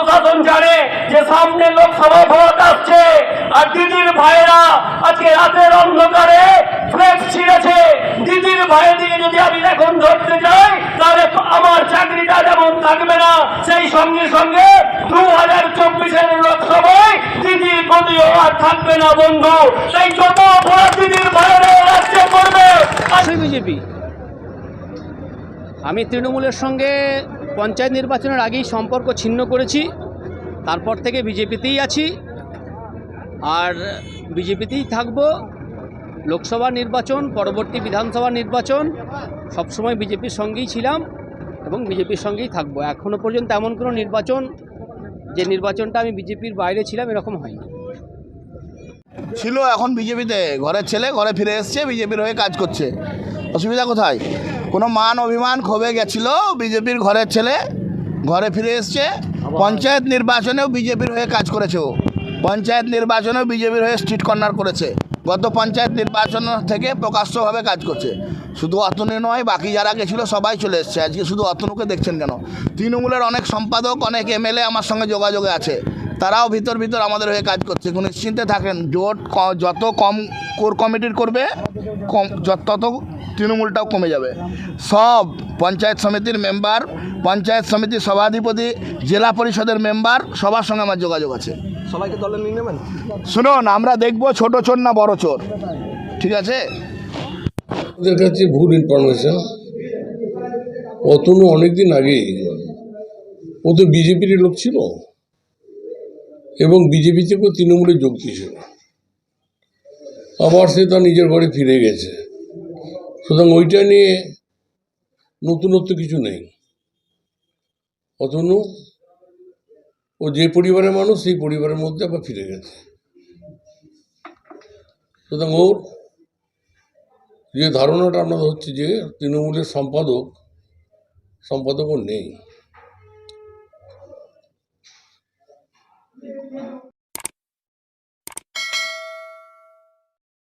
প্রশাসন জানে যে সামনে লোকসভা ভোট আসছে। আর দিদির ভাইয়েরা আজকে রাতের অন্ধকারে ফ্লেক্স ছিঁড়েছে। দিদির ভাইয়ের দিকে যদি আমি এখন ধরতে যাই, তাহলে আমার চাকরিটা যেমন থাকবে না, সেই সঙ্গে সঙ্গে দু হাজার চব্বিশের লোকসভায় দিদির গদিও আর থাকবে না, বন্ধু। সেই যত অপরাধ দিদির ভাইয়েরা রাজ্যে করবে। বিজেপি। আমি তৃণমূলের সঙ্গে পঞ্চায়েত নির্বাচনের আগেই সম্পর্ক ছিন্ন করেছি। তারপর থেকে বিজেপিতেই আছি। আর বিজেপিতেই থাকব। লোকসভা নির্বাচন, পরবর্তী বিধানসভা নির্বাচন, সবসময় বিজেপির সঙ্গেই ছিলাম এবং বিজেপির সঙ্গেই থাকব। এখনও পর্যন্ত এমন কোনো নির্বাচন, যে নির্বাচনটা আমি বিজেপির বাইরে ছিলাম, এরকম হয়নি। ছিল এখন বিজেপিতে। ঘরের ছেলে ঘরে ফিরে এসছে, বিজেপির হয়ে কাজ করছে। অসুবিধা কোথায়? কোনো মান অভিমান ক্ষোভে গেছিল বিজেপির ঘরের ছেলে, ঘরে ফিরে এসছে। পঞ্চায়েত নির্বাচনেও বিজেপির হয়ে কাজ করেছে ও। পঞ্চায়েত নির্বাচনেও বিজেপির হয়ে স্ট্রিট কর্নার করেছে। গত পঞ্চায়েত নির্বাচন থেকে প্রকাশ্যভাবে কাজ করছে। শুধু অতনু নয়, বাকি যারা গেছিল সবাই চলে এসছে। আজকে শুধু অতনুকে দেখছেন কেন? তৃণমূলের অনেক সম্পাদক, অনেক এমএলএ আমার সঙ্গে যোগাযোগে আছে। তারাও ভিতর ভিতর আমাদের হয়ে কাজ করছে। নিশ্চিন্তে থাকেন। জোট যত কম কোর কমিটির করবে, কম যত তৃণমূলটাও কমে যাবে। সব পঞ্চায়েত সমিতির মেম্বার পঞ্চায়েত সমিতির সভাধিপতি জেলা পরিষদের মেম্বার সবার সঙ্গে আমার যোগাযোগ আছে। সবাইকে দলে নিয়ে নেবেন? শুনুন আমরা দেখব ছোট চোর না বড় চোর। ঠিক আছে? ওদের কাছে ভুল ইনফরমেশন অতনু অনেকদিন আগেই ও তো বিজেপির লোক ছিল এবং বিজেপি থেকেও তৃণমূলে যোগ দিয়েছিল। আবার সে তার নিজের ঘরে ফিরে গেছে। সুতরাং ওইটা নিয়ে নতুনত্ব কিছু নেই। অতনু ও যে পরিবারের মানুষ, সেই পরিবারের মধ্যে আবার ফিরে গেছে। সুতরাং ওর যে ধারণাটা আপনাদের হচ্ছে যে তৃণমূলের সম্পাদক, সম্পাদকও নেই।